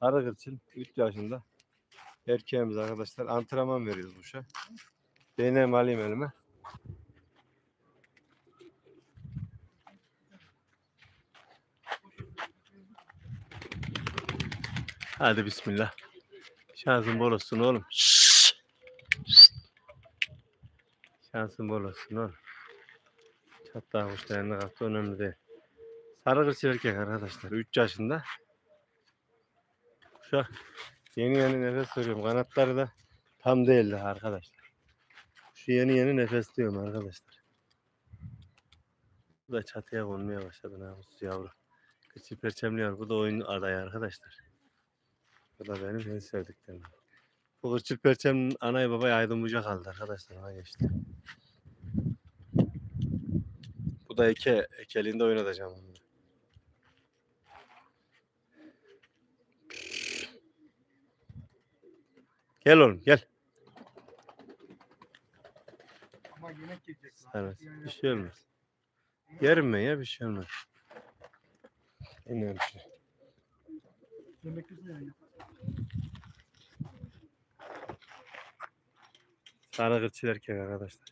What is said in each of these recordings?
Sarı kırçıl 3 yaşında. Erkeğimiz arkadaşlar. Antrenman veriyoruz kuşa. Değneğimi alayım elime. Hadi bismillah. Şansın bol olsun oğlum. Şansın bol olsun oğlum. Çatlağı kuşlarına kalktı önemli değil. Sarı kırçıl erkek arkadaşlar. 3 yaşında. Kuşa yeni yeni nefes veriyorum. Kanatları da tam değildi arkadaşlar. Şu yeni yeni nefes diyorum arkadaşlar. Bu da çatıya konmaya başladı namussuz yavru. Kıçı perçemli yavru. Bu da oyun adayı arkadaşlar. Bu da benim en sevdiklerim. Bu kırçıl perçeminin anayı babayı aydın bucak aldı arkadaşlar. Ona geçti. Bu da eke. Ekeliğinde oynatacağım onu. da. Gel oğlum gel. Ama yemek yiyecek. Evet. Bir şey olmaz. Yerim ben ya bir şey olmaz. Şey. Yemek yüzünden yani. Sarı erkek arkadaşlar.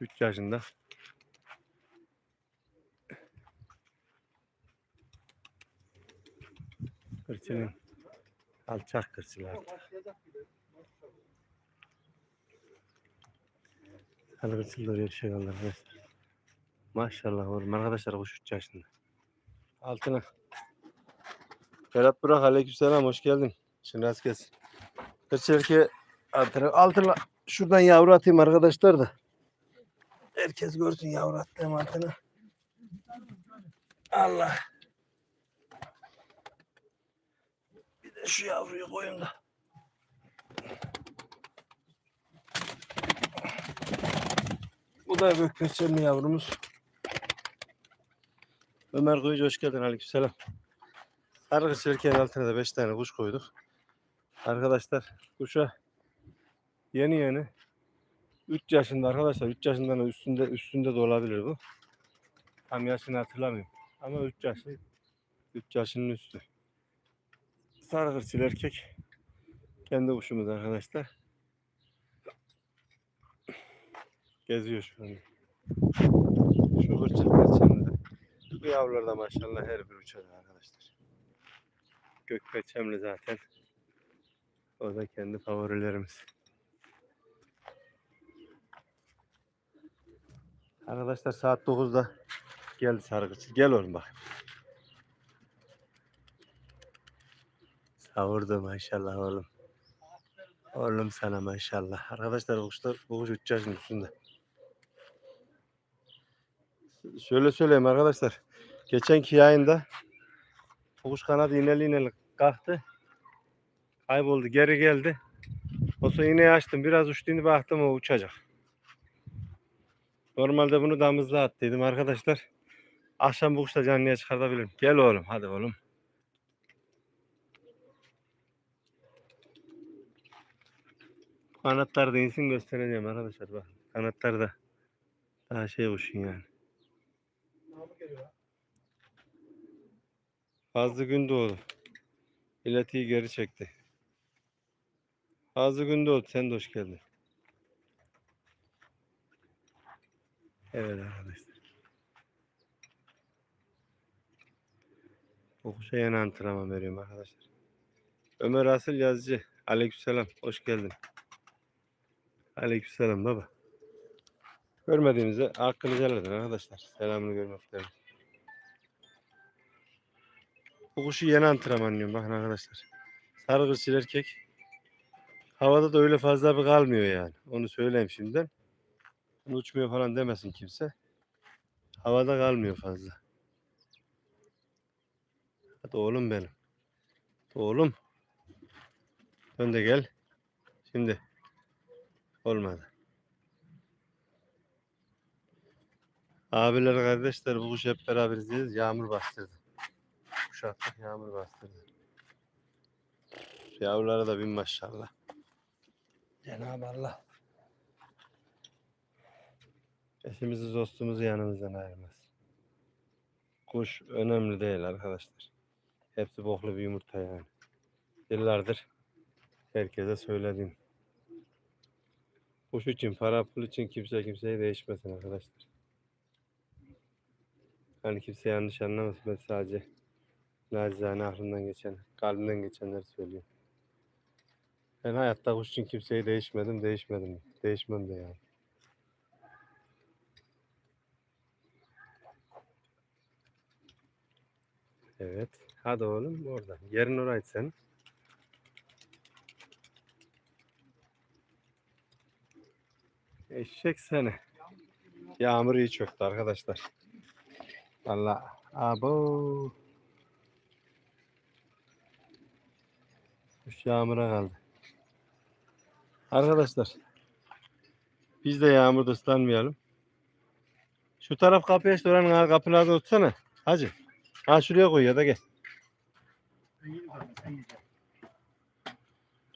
3 yaşında. Kırçılın alçak kırçıl artık. Kırçıl da bir şey kaldı. Maşallah oğlum arkadaşlar kuş 3 yaşında. Altına. Ferhat Burak aleykümselam hoş geldin. Şimdi gelsin. Kırçıl erkeği altına, altına şuradan yavru atayım arkadaşlar da. Herkes görsün yavru attığım altına. Allah. Bir de şu yavruyu koyun da. Bu da gökpeçenli yavrumuz. Ömer Kuyucu hoş geldin aleykümselam. Sarı çirkeğin altına da 5 tane kuş koyduk. Arkadaşlar kuşa yeni yeni 3 yaşında arkadaşlar 3 yaşından da üstünde üstünde de olabilir bu. Tam yaşını hatırlamıyorum. Ama 3 yaşı 3 yaşının üstü. Sarı kırçıl erkek. Kendi kuşumuz arkadaşlar. Geziyor şu anda. Şu kırçıl perçemde. Bu yavrular da maşallah her bir uçar arkadaşlar. Gök perçemli zaten. O da kendi favorilerimiz. Arkadaşlar saat 9'da geldi sarı kırçıl. Gel oğlum bak. Savurdu maşallah oğlum. Oğlum sana maşallah. Arkadaşlar bu kuşlar bu kuş 3 yaşın üstünde. Şöyle söyleyeyim arkadaşlar. Geçenki yayında kuş kanadı iğneli iğneli kalktı. Kayboldu geri geldi. O sonra iğneyi açtım. Biraz uçtuğunu baktım o uçacak. Normalde bunu damızla attıydım arkadaşlar. Akşam bu kuşla canlıya çıkartabilirim. Gel oğlum hadi oğlum. Kanatlar da insin göstereceğim arkadaşlar bak. Kanatlar da daha şey uçun yani. Ha. Fazlı Gündoğdu. İletiyi geri çekti. Fazlı Gündoğdu sen de hoş geldin. Evet arkadaşlar. Bu kuşa yeni antrenman veriyorum arkadaşlar. Ömer Asıl Yazıcı. Aleykümselam. Hoş geldin. Aleykümselam baba. Görmediğinize hakkınızı helal edin arkadaşlar. Selamını görmek isterim. Bu kuşu yeni antrenmanlıyorum bakın arkadaşlar. Sarı kırçıl erkek. Havada da öyle fazla bir kalmıyor yani. Onu söyleyeyim şimdiden. Uçmuyor falan demesin kimse. Havada kalmıyor fazla. Hadi oğlum benim. Oğlum. Dön de gel. Şimdi. Olmadı. Abiler kardeşler bu kuş hep beraber izleyeceğiz. Yağmur bastırdı. Kuşattık yağmur bastırdı. Yavrulara da bin maşallah. Cenab-ı Allah. Eşimizi dostumuzu yanımızdan ayırmaz. Kuş önemli değil arkadaşlar. Hepsi boklu bir yumurta yani. Yıllardır herkese söylediğim. Kuş için, para pul için kimse kimseyi değişmesin arkadaşlar. Hani kimse yanlış anlamasın. Ben sadece nacizane aklımdan geçen, kalbimden geçenleri söylüyorum. Ben hayatta kuş için kimseyi değişmedim, değişmedim. Değişmem de yani. Evet. Hadi oğlum orada. Yerin oraydı senin. Eşek seni. Yağmur iyi çöktü arkadaşlar. Allah. Abo. Kuş yağmura kaldı. Arkadaşlar. Biz de yağmurda ıslanmayalım. Şu taraf kapıya işte oranın arka kapılarını tutsana. Hacı. Ha şuraya koy ya da gel.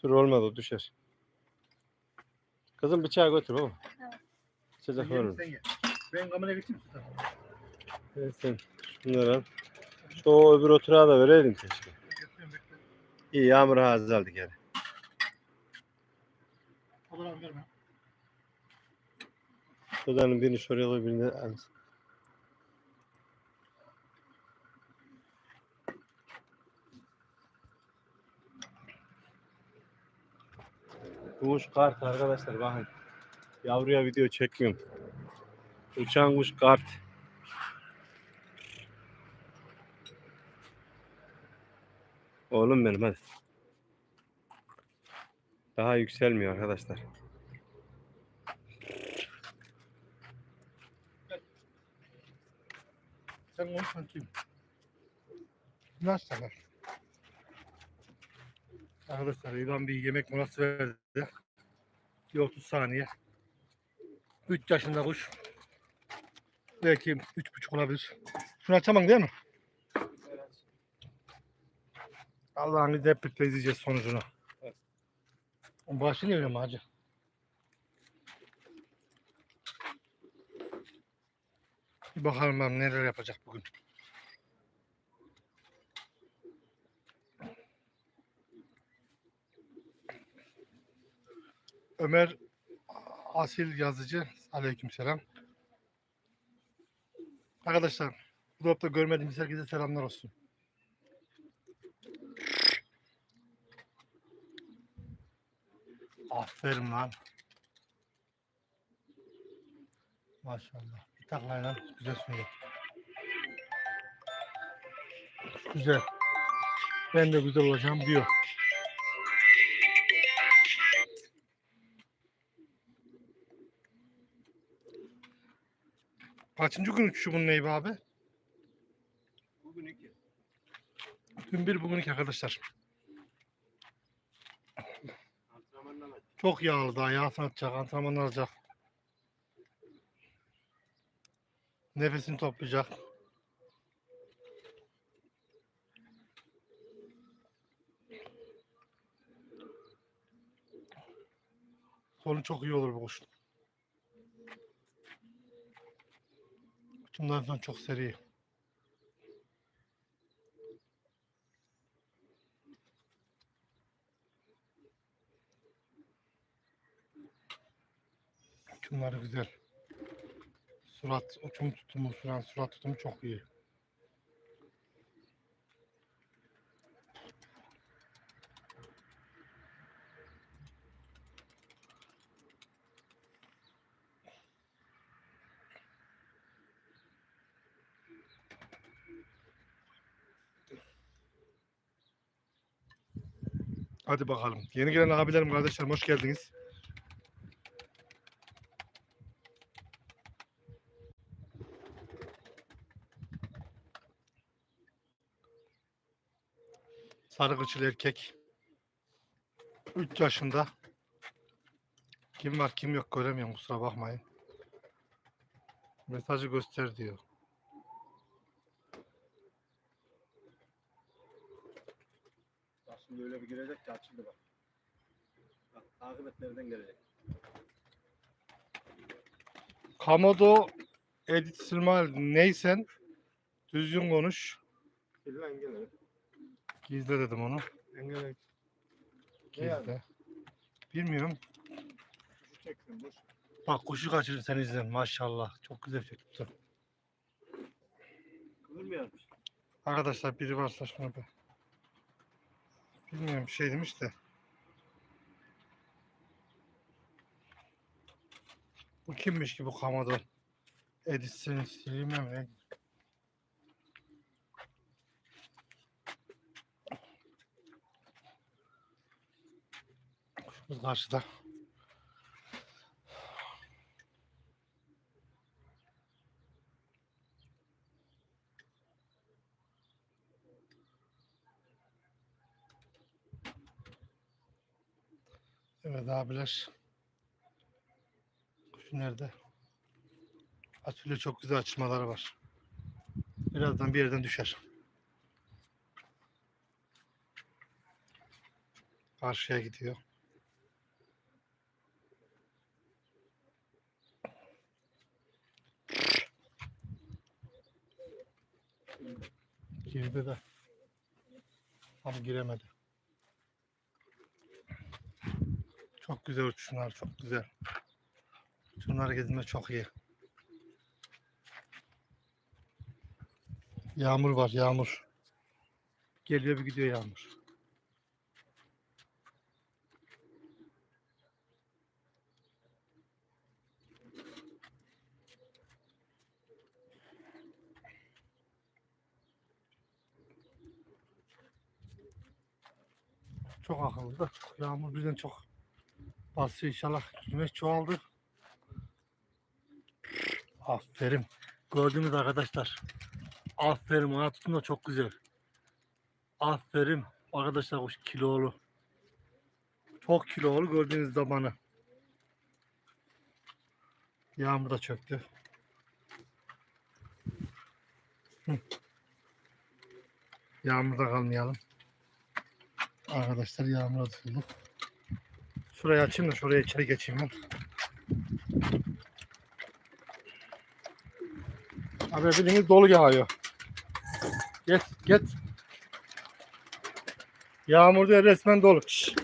Dur olmadı o düşer. Kızım bıçağı götür baba. Sen Sıcak sen ye. Ben kameraya geçeyim. Evet, sen şunları al. Şu öbür oturağı da vereydin keşke. İyi yağmur azaldı gene. Fotoğraf verme. Odanın birini şuraya koy birini de al. Bu kuş kart arkadaşlar bakın. Yavruya video çekmiyorum. Uçan kuş kart. Oğlum benim hadi. Daha yükselmiyor arkadaşlar. Sen konuş ben kim? Nasıl sever? Arkadaşlar İvan bir yemek molası verdi. Bir 30 saniye. 3 yaşında kuş. Belki 3,5 olabilir. Şunu açamam değil mi? Allah'ın izniyle hep birlikte izleyeceğiz sonucunu. Başı niye öyle mi hacı? Bir bakalım ben neler yapacak bugün. Ömer Asil yazıcı. Aleykümselam. Arkadaşlar bu dolapta görmediğimiz herkese selamlar olsun. Aferin lan. Maşallah. Bir taklayla güzel sunuyor. Güzel. Ben de güzel olacağım diyor. Kaçıncı gün uçuşu bunun Eyüp abi? Bugün iki. Dün bir bugün iki arkadaşlar. Çok yağlı daha yağ atacak, antrenman alacak. Nefesini toplayacak. Sonu çok iyi olur bu kuşun. Uçumdan sonra çok seri. Uçumları güzel. Surat, uçum tutumu falan, surat tutumu çok iyi. Hadi bakalım. Yeni gelen abilerim, kardeşlerim hoş geldiniz. Sarı kıçıl erkek. 3 yaşında. Kim var kim yok göremiyorum kusura bakmayın. Mesajı göster diyor. Bak şimdi öyle bir girecek ki açıldı bak. Bak takip et nereden gelecek. Kamodo Edit Silmal neysen düzgün konuş. Silva engel. Gizle dedim onu. Engel. Girdi. Bilmiyorum. Bak kuşu kaçırdı sen izle maşallah. Çok güzel tuttu. Kıvırmıyormuş. Arkadaşlar biri varsa şuna bir. Bilmiyorum bir şey demiş de. Bu kimmiş ki bu Commodore? Edison Silime mi? Karşıda. Evet abiler. Kuşu nerede? Açılıyor çok güzel açılmaları var. Birazdan bir yerden düşer. Karşıya gidiyor. Girdi de. Ama giremedi. Çok güzel uçuşlar, çok güzel. Uçumlar gezme çok iyi. Yağmur var, yağmur. Geliyor bir gidiyor yağmur. Çok akıllı da yağmur birden çok basıyor inşallah. Güneş çoğaldı. Aferin. Gördünüz arkadaşlar. Aferin ona tutun da çok güzel. Aferin. Arkadaşlar kuş kilolu. Çok kilolu gördüğünüz zamanı. Yağmur da çöktü. Yağmurda kalmayalım. Arkadaşlar yağmura tutulduk. Şurayı açayım da şuraya içeri geçeyim ben. Abi bildiğiniz dolu yağıyor. Git git. Yağmur diye resmen dolu. Şşş.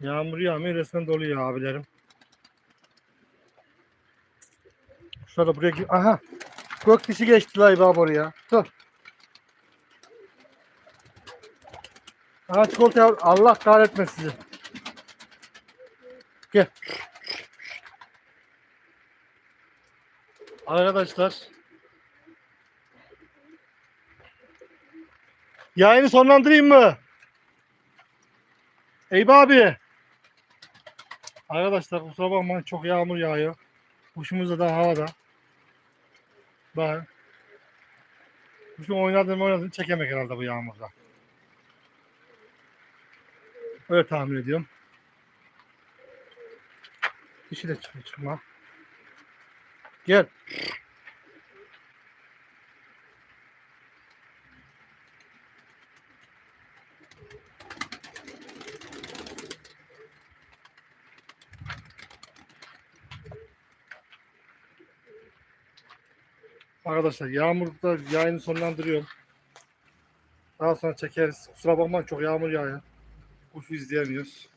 Yağmur yağmıyor resmen dolu ya abilerim. Şöyle buraya Aha. Gök dişi geçti lan İbab oraya. Dur. Aha çikolata yav- Allah kahretmesin sizi. Gel. Arkadaşlar. Yayını sonlandırayım mı? Eyüp abi. Arkadaşlar kusura bakmayın çok yağmur yağıyor. Kuşumuz da daha havada. Bak. Kuşum oynadım oynadım çekemek herhalde bu yağmurda. Öyle tahmin ediyorum. Dişi de çıkıyor çıkma. Gel. Arkadaşlar yağmurda yayını sonlandırıyorum. Daha sonra çekeriz. Kusura bakmayın çok yağmur yağıyor. Kuşu izleyemiyoruz.